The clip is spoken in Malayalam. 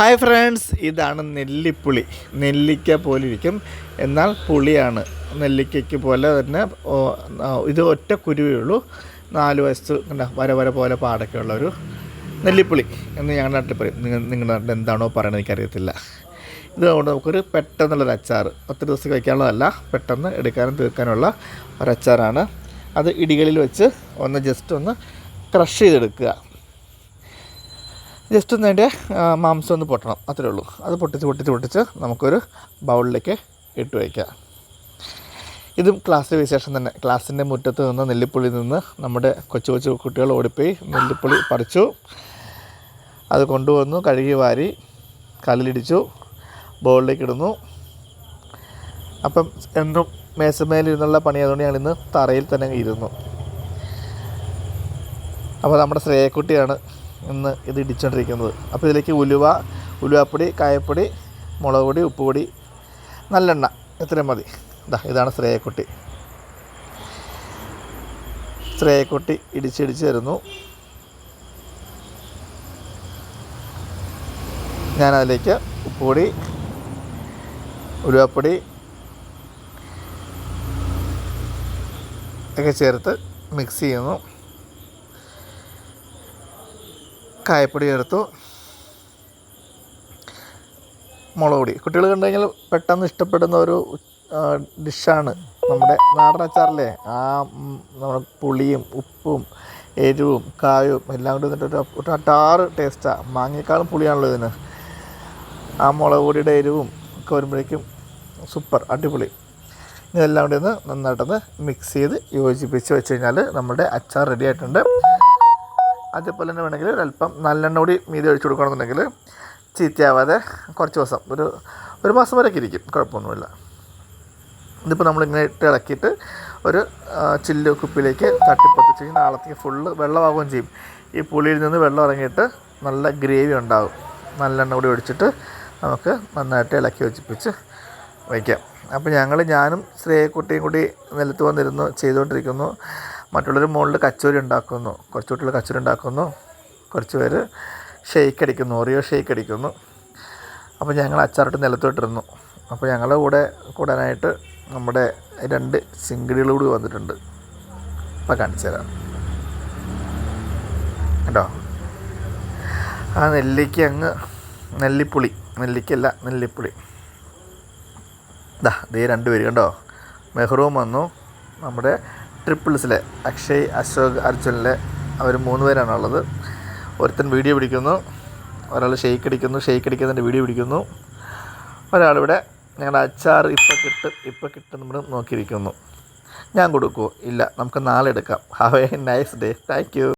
ഹായ് ഫ്രണ്ട്സ് ഇതാണ് നെല്ലിപ്പുളി. നെല്ലിക്ക പോലെ ഇരിക്കും. എന്നാൽ പുളിയാണ്. നെല്ലിക്കയ്ക്ക് പോലെ തന്നെ ഇത് ഒറ്റ കുരുവേ ഉള്ളൂ. നാല് വയസ്സ് കണ്ട വര വര പോലെ പാടൊക്കെ ഉള്ളൊരു നെല്ലിപ്പുളി എന്ന് ഞങ്ങളുടെ നാട്ടിൽ പറയും. നിങ്ങൾ നിങ്ങളുടെ നാട്ടിൽ എന്താണോ പറയണത് എനിക്കറിയത്തില്ല. ഇതുകൊണ്ട് നമുക്കൊരു പെട്ടെന്നുള്ളൊരു അച്ചാർ. ഒത്തിരി ദിവസം കഴിക്കാനുള്ളതല്ല പെട്ടെന്ന് എടുക്കാനും തീർക്കാനുള്ള ഒരു അച്ചാറാണ് അത് ഇടികളിൽ വെച്ച് ഒന്ന് ജസ്റ്റ് ഒന്ന് ക്രഷ് ചെയ്തെടുക്കുക. ജസ്റ്റ് ഒന്ന് അതിന്റെ മാംസം ഒന്ന് പൊട്ടണം. അത്രേ ഉള്ളൂ. അത് പൊട്ടിച്ച് പൊട്ടിച്ച് പൊട്ടിച്ച് നമുക്കൊരു ബൗളിലേക്ക് ഇട്ട് വയ്ക്കാം. ഇതും ക്ലാസ് വിശേഷം തന്നെ. ക്ലാസ്സിന്റെ മുറ്റത്ത് നിന്ന് നെല്ലിപ്പുള്ളി നിന്ന് നമ്മുടെ കൊച്ചു കൊച്ചു കുട്ടികൾ ഓടിപ്പോയി നെല്ലിപ്പുള്ളി പറിച്ചു. അത് കൊണ്ടുവന്നു കഴുകി വാരി കല്ലിലിടിച്ചു ബൗളിലേക്ക് ഇടുന്നു. അപ്പം എന്നും മേശമേലിരുന്നുള്ള പണി അതുകൊണ്ട് ഞാൻ ഇന്ന് തറയിൽ തന്നെ ഇരുന്നു. അപ്പോൾ നമ്മുടെ ശ്രേയക്കുട്ടിയാണ് ഇന്ന് ഇത് ഇടിച്ചുകൊണ്ടിരിക്കുന്നത് അപ്പോൾ ഇതിലേക്ക് ഉലുവ ഉലുവാപ്പൊടി കായപ്പൊടി മുളക് പൊടി ഉപ്പുപൊടി നല്ലെണ്ണ ഇത്രയും മതി. ഇതാ ഇതാണ് ശ്രേയക്കുട്ടി. ശ്രേയക്കുട്ടി ഇടിച്ചിടിച്ച് തരുന്നു. ഞാനതിലേക്ക് ഉപ്പുപൊടി ഉലുവാപ്പൊടി ഒക്കെ ചേർത്ത് മിക്സ് ചെയ്യുന്നു. കായപ്പൊടി ചേർത്തു. മുളക് പൊടി. കുട്ടികൾ കണ്ടു കഴിഞ്ഞാൽ പെട്ടെന്ന് ഇഷ്ടപ്പെടുന്ന ഒരു ഡിഷാണ് നമ്മുടെ നാടൻ അച്ചാറിലെ ആ നമ്മുടെ പുളിയും ഉപ്പും എരിവും കായവും എല്ലാം കൂടി വന്നിട്ട് ഒരു ഒരു അട്ടാറ് ടേസ്റ്റാണ് മാങ്ങയേക്കാളും പുളിയാണല്ലോ ഇതിന്. ആ മുളക് പൊടിയുടെ എരിവും ഒക്കെ വരുമ്പോഴേക്കും സൂപ്പർ അടിപൊളി. ഇതെല്ലാം കൂടി ഒന്ന് നന്നായിട്ടൊന്ന് മിക്സ് ചെയ്ത് യോജിപ്പിച്ച് വെച്ച് കഴിഞ്ഞാൽ നമ്മുടെ അച്ചാർ റെഡി ആയിട്ടുണ്ട്. അതേപോലെ തന്നെ വേണമെങ്കിൽ ഒരല്പം നല്ലെണ്ണ കൂടി മീതി ഒഴിച്ചു കൊടുക്കണമെന്നുണ്ടെങ്കിൽ ചീത്തയാവാതെ കുറച്ച് ദിവസം ഒരു ഒരു മാസം വരെയൊക്കെ ഇരിക്കും കുഴപ്പമൊന്നുമില്ല. ഇതിപ്പോൾ നമ്മളിങ്ങനെ ഇട്ട് ഇളക്കിയിട്ട് ഒരു ചില്ല് കുപ്പിയിലേക്ക് തട്ടിപ്പൊത്തിച്ച് കഴിഞ്ഞാൽ നാളത്തേക്ക് ഫുള്ള് വെള്ളമാകുകയും ചെയ്യും. ഈ പുളിയിൽ നിന്ന് വെള്ളം ഇറങ്ങിയിട്ട് നല്ല ഗ്രേവി ഉണ്ടാകും നല്ലെണ്ണ കൂടി ഒഴിച്ചിട്ട് നമുക്ക് നന്നായിട്ട് ഇളക്കി വെച്ചിപ്പിച്ച് വയ്ക്കാം. അപ്പോൾ ഞങ്ങൾ ഞാനും ശ്രേയക്കുട്ടിയും കൂടി നിലത്ത് വന്നിരുന്നു ചെയ്തുകൊണ്ടിരിക്കുന്നു. മറ്റുള്ളവർ മുകളിൽ കച്ചോരി ഉണ്ടാക്കുന്നു. കുറച്ച് കുട്ടികൾ കച്ചോരി ഉണ്ടാക്കുന്നു. കുറച്ച് പേര് ഷെയ്ക്ക് അടിക്കുന്നു. ഓറിയോ ഷെയ്ക്ക് അടിക്കുന്നു. അപ്പോൾ ഞങ്ങൾ അച്ചാറിട്ട് നിലത്തോട്ടിരുന്നു അപ്പോൾ ഞങ്ങളുടെ കൂടെ കൂടാനായിട്ട് നമ്മുടെ രണ്ട് സിംഗിടികൾ കൂടി വന്നിട്ടുണ്ട്. അപ്പോൾ കാണിച്ചു തരാം. കേട്ടോ ആ നെല്ലിക്ക അങ്ങ് നെല്ലിപ്പുളി. നെല്ലിക്കല്ല നെല്ലിപ്പുളി. ദാ ദേ രണ്ട് പേര് കണ്ടോ? മെഹ്റൂം വന്നു. നമ്മുടെ ട്രിപ്പിൾസിലെ അക്ഷയ് അശോക് അർജുനിലെ അവർ മൂന്ന് പേരാണുള്ളത് ഒരുത്തൻ വീഡിയോ പിടിക്കുന്നു ഒരാൾ ഷെയ്ക്ക് അടിക്കുന്നു ഷെയ്ക്ക് അടിക്കുന്നതിന്റെ വീഡിയോ പിടിക്കുന്നു. ഒരാളിവിടെ ഞങ്ങളുടെ അച്ചാർ ഇപ്പം കിട്ടും ഇപ്പം കിട്ടും നമ്മൾ നോക്കിയിരിക്കുന്നു. ഞാൻ കൊടുക്കുമോ ഇല്ല നമുക്ക് നാളെ എടുക്കാം. Have a nice day thank you